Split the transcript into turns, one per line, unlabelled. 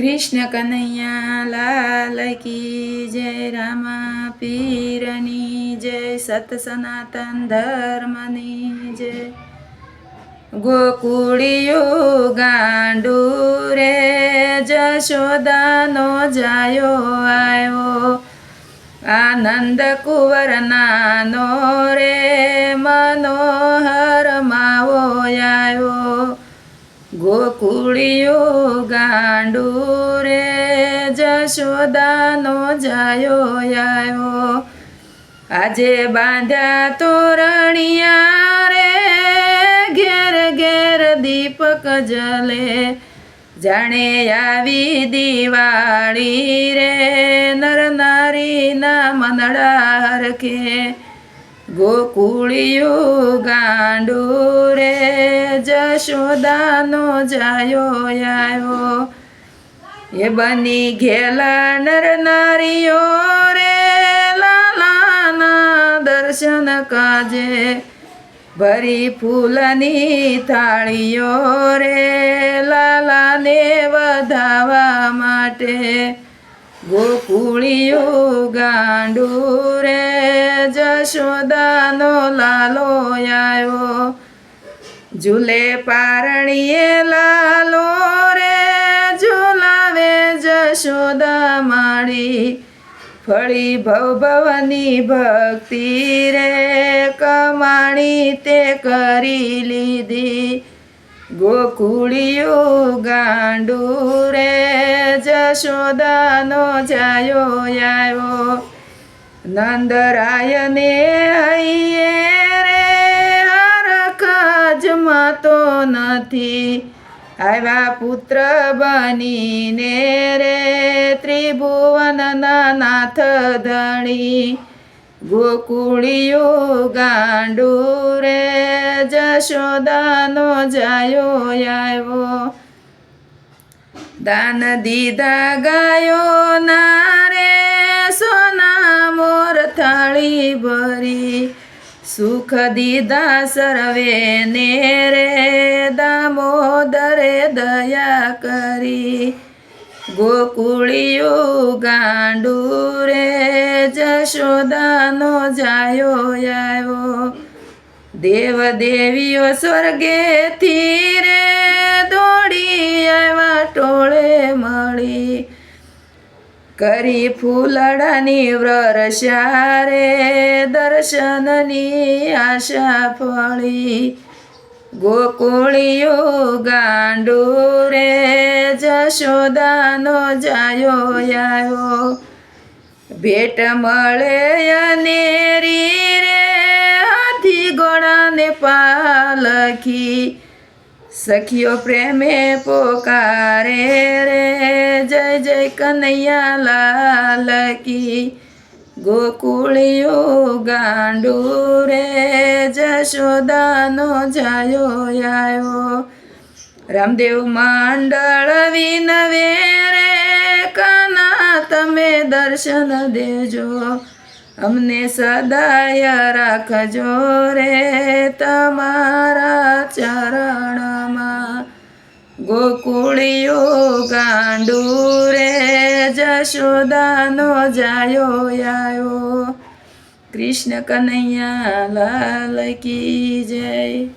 કૃષ્ણ કનૈયા લાલ કી જય રામા, પીરની જય, સત સનાતન ધર્મની જય. ગોકુળિયો ગાંડુ રે, જશોદાનો જાયો આવ્યો. આનંદ કુંવર નાનો ગોકુળિયું ગાંડુ રે જશોદાનો જાયો આવ્યો આજે બાંધ્યા તોરણિયા રે ઘેર ઘેર દીપક જલે જાણે આવી દિવાળી રે નર નારીના મનડા હરખે ગોકુળિયું ગાંડુ રે જશોદાનો જાયો આવ્યો એ બની ઘેલા નર નારીઓ રે, લાલાના દર્શન કાજે. ભરી ફૂલની થાળીઓ રે, લાલાને વધાવા માટે. ગોકુળિયું ગાંડુ રે જશોદાનો લાલો આવ્યો ઝૂલે પારણીએ લાલો રે, ઝુલાવે જશોદા માળી. ફળી ભવ ભવની ભક્તિ રે, કમાણી તે કરી લીધી. ગોકુળિયું ગાંડુ રે, જશોદાનો જાયો આવ્યો નંદરાયને હૈયે રે હરખ જમાતો નથી. આવ્યા પુત્ર બનીને રે ત્રિભુવનના નાથ ધણી. ગોકુળિયું ગાંડુ રે, જશોદાનો જાયો આવ્યો. દાન દીધા ગાયો ના રે, સોના મોર થાળી ભરી, સુખ દીધા સર્વે ને રે, દામોદરે દયા કરી. ગોકુળિયું ગાંડુ રે, જશોદાનો જાયો આવ્યો. દેવ દેવીઓ સ્વર્ગેથી રે કરી ફૂલડાની વ્રરસ્યા રે દર્શનની આશા ફળી. ગોકુળિયો ગાંડો રે જશોદાનો જાયો આવ્યો ભેટ મળે અનેરી રે હાથી ઘોડાને પાલખી. સખીઓ પ્રેમે પોકારે રે. જય જય કનૈયા લાલ કી. ગોકુળિયો ગાંડુ રે, જશોદાનો જાયો આયો રામદેવ માંડળ વિનવે રે, કના તમે દર્શન દેજો. અમને સદાય રાખજો રે તમારા ચરણમાં. ગોકુળિયો ગાંડુ રે જશોદાનો જાયો આવ્યો કૃષ્ણ કનૈયા લાલ કી જય.